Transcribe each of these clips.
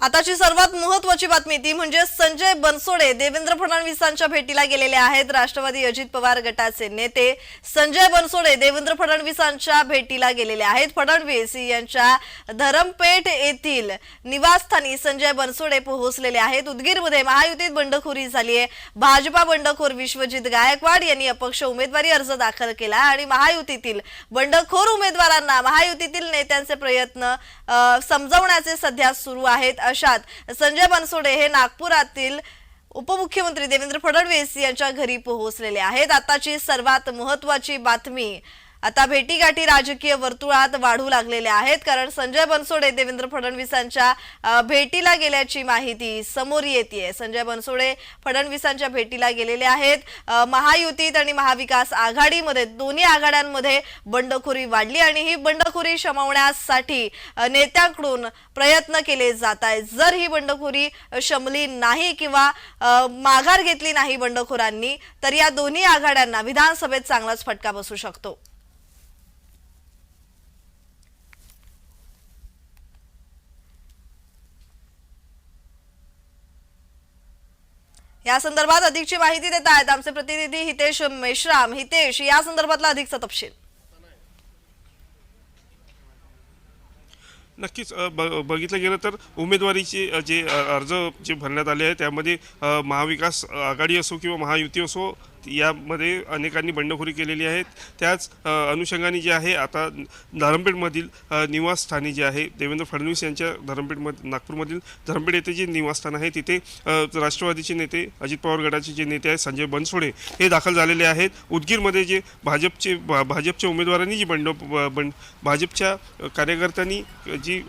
आताची सर्वात महत्वाची बातमी ती म्हणजे संजय बनसोडे देवेंद्र फडणवीसांच्या भेटीला गेलेले आहेत. राष्ट्रवादी अजित पवार गटाचे नेते संजय बनसोडे देवेंद्र फडणवीसांच्या भेटीला गेलेले आहेत. फडणवीस यांच्या धरमपेठ येथील निवासस्थानी संजय बनसोडे पोहोचलेले आहेत. उदगीरमध्ये महायुतीत बंडखोरी झाली आहे. भाजपा बंडखोर विश्वजित गायकवाड यांनी अपक्ष उमेदवारी अर्ज दाखल केला आणि महायुतीतील बंडखोर उमेदवारांना महायुतीतील नेत्यांचे प्रयत्न समजवण्याचे सध्या सुरू आहेत. अशात संजय बनसोडे हे नागपुरातील उपमुख्यमंत्री देवेंद्र फडणवीस यांच्या घरी पोहोचलेले आहेत. आताची सर्वात महत्वाची बातमी आता भेटीगाठी राजकीय वर्तुळात वाढू लागलेल्या आहेत कारण संजय बनसोडे देवेंद्र फडणवीसांच्या भेटीला गेल्याची माहिती समोर येते संजय बनसोडे फडणवीसांच्या भेटीला गेलेले आहेत. महायुतीत आणि महाविकास आघाडीमध्ये दोन्ही आघाड्यांमध्ये बंडखोरी वाढली आणि ही बंडखोरी शमवण्यासाठी नेत्यांकडून प्रयत्न केले जात आहेत. जर ही बंडखोरी शमली नाही किंवा माघार घेतली नाही बंडखोरांनी तर या दोन्ही आघाड्यांना विधानसभेत चांगलाच फटका बसू शकतो. या संदर्भात अधिकची माहिती देत आहेत आमचे प्रतिनिधी हितेश मेश्राम. हितेश या संदर्भातला अधिकचा तपशील. नक्कीच बघितलं गेलं तर उमेदवारीचे जे अर्ज जे भरण्यात आले आहे त्यामध्ये महाविकास आघाडी असो किंवा महायुती असो यामध्ये अनेकांनी बंडखोरी केलेली आहे. त्याच अनुषंगाने जे आहे आता धरमपेठमधील निवासस्थानी जे आहे देवेंद्र फडणवीस यांच्या धरमपेठमध्ये नागपूरमधील धरमपेठ येथे जे निवासस्थान आहे तिथे राष्ट्रवादीचे नेते अजित पवार गटाचे जे नेते आहेत संजय बनसोडे हे दाखल झालेले आहेत. उदगीरमध्ये जे भाजपचे भा- भाजपच्या उमेदवारांनी जी बंड ब- बंड भाजपच्या कार्यकर्त्यांनी जी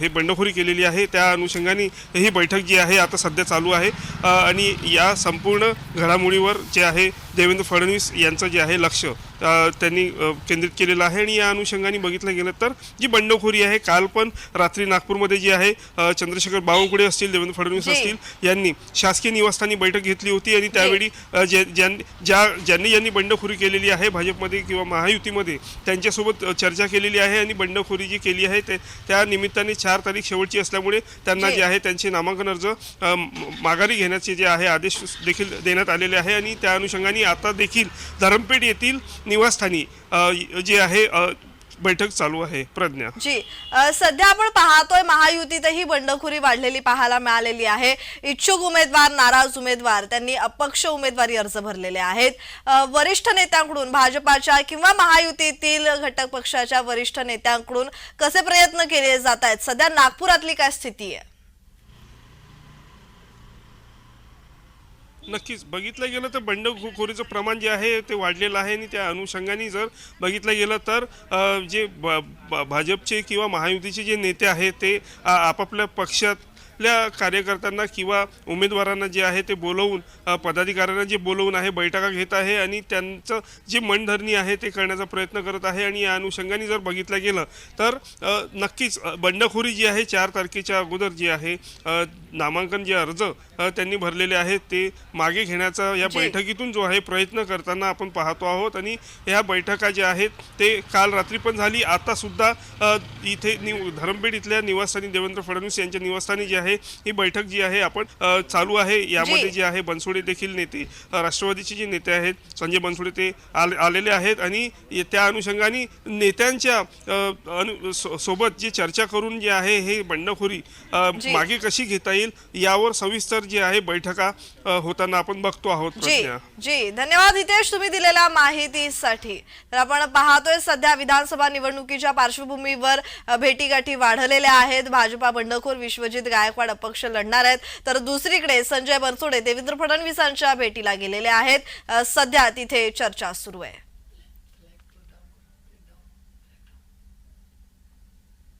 हे बंडखोरी केलेली आहे त्या अनुषंगाने ही बैठक जी आहे आता सध्या चालू आहे. आणि या संपूर्ण घडामोडीवर जे आहे देवेंद्र फडणवीस यांचं जे आहे लक्ष त्यांनी केंद्रित केलेलं आहे आणि या अनुषंगाने बघितलं गेलं तर जी बंडखोरी आहे काल पण रात्री नागपूरमध्ये जी आहे चंद्रशेखर बावनकुळे असतील देवेंद्र फडणवीस. असतील यांनी शासकीय निवासस्थानी बैठक घेतली होती आणि त्यावेळी ज्यां- ज्या ज्यांनी यांनी बंडखोरी केलेली आहे भाजपमध्ये किंवा महायुतीमध्ये त्यांच्यासोबत चर्चा केलेली आहे आणि बंडखोरी जी केली आहे ते त्या निमित्ताने चार तारीख शेवटची असल्यामुळे त्यांना जी. आहे त्यांचे नामांकन अर्ज माघारी घेण्याचे जे आहे आदेश देखील देण्यात आलेले आहे आणि त्या अनुषंगाने आता देखील धरमपेठ येथील निवासस्थानी जे आहे बैठक चालू आहे प्रज्ञा. जी. सध्या आपण पाहतोय महायुतीतही बंडखोरी वाढलेली पाहायला मिळालेली आहे. इच्छुक उमेदवार नाराज उमेदवार त्यांनी अपक्ष उमेदवारी अर्ज भरलेले आहेत. वरिष्ठ नेत्यांकडून भाजपाच्या किंवा महायुतीतील घटक पक्षाच्या वरिष्ठ नेत्यांकडून कसे प्रयत्न केले जात आहेत? सध्या नागपुरातली काय स्थिती आहे? नक्कीच. बघितलं गेलं तर बंडखोरीचं प्रमाण जे आहे ते वाढलेलं आहे आणि त्या अनुषंगाने जर बघितलं गेलं तर जे ब- भाजपचे किंवा महायुतीचे जे नेते आहेत ते आपापल्या आपापल्या पक्षातल्या कार्यकर्त्यांना किंवा उमेदवारांना जे आहे ते बोलवून पदाधिकाऱ्यांना जे बोलवून आहे बैठका घेत आहे आणि त्यांचं जे मनधरणी आहे ते करण्याचा प्रयत्न करत आहे आणि या अनुषंगाने जर बघितलं गेलं तर नक्कीच बंडखोरी जी आहे चार तारखेच्या अगोदर जी आहे नामांकन जे अर्ज त्यांनी भरलेले आहेत ते मागे घेण्याचा या जी. बैठकीतून जो आहे प्रयत्न करताना आपण पाहतो आहोत आणि ह्या बैठका ज्या आहेत ते काल रात्री पण झाली आता सुद्धा अ, इथे नि धरमपेठ इथल्या निवासस्थानी देवेंद्र फडणवीस यांच्या निवासस्थानी जी आहे ही बैठक जी आहे आपण चालू आहे यामध्ये जी. आहे बनसोडे देखील नेते राष्ट्रवादीचे जे नेते आहेत संजय बनसोडे ते आले आलेले आहेत आणि त्या अनुषंगाने नेत्यांच्या अनु सोबत जी चर्चा करून जे आहे हे बंडखोरी. मागे कशी घेता येईल यावर सविस्तर जे आहे बैठका होताना आपण बघतो आहोत जी जी. धन्यवाद हितेश तुम्ही दिलेल्या माहितीसाठी. तर आपण पाहतोय सध्या विधानसभा निवडणुकीच्या पार्श्वभूमीवर भेटीगाठी वाढलेल्या आहेत. भाजपा बंडखोर विश्वजित गायकवाड अपक्ष लढणार आहेत. तर दुसरीकडे संजय बनसोडे देवेंद्र फडणवीसांच्या भेटीला गेलेले आहेत. सध्या तिथे चर्चा सुरू आहे.